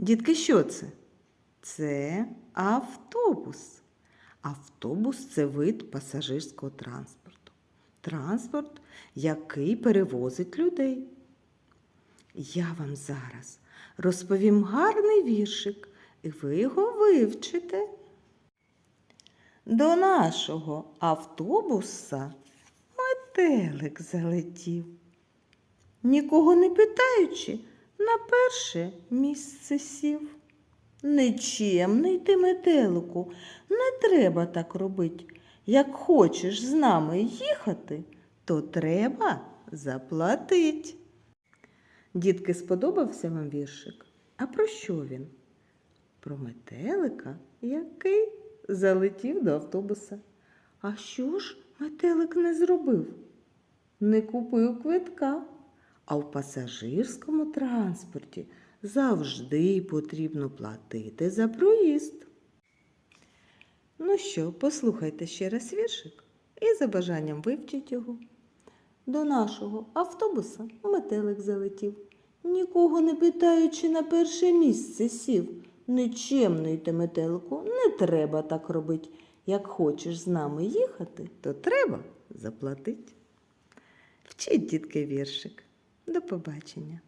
Дітки, що це? Це автобус. Автобус це вид пасажирського транспорту. Транспорт, який перевозить людей. Я вам зараз розповім гарний віршик, і ви його вивчите. До нашого автобуса метелик залетів. Нікого не питаючи, на перше місце сів. Нечемний ти, метелику, не треба так робить. Як хочеш з нами їхати, то треба заплатить. Дітки, сподобався вам віршик? А про що він? Про метелика, який залетів до автобуса. А що ж метелик не зробив? Не купив квитка. А в пасажирському транспорті завжди потрібно платити за проїзд. Ну що, послухайте ще раз віршик і за бажанням вивчіть його. До нашого автобуса метелик залетів, нікого не питаючи на перше місце сів. Нечемний ти, метелику, не треба так робить. Як хочеш з нами їхати, то треба заплатить. Вчіть, дітки, віршик. До побачення.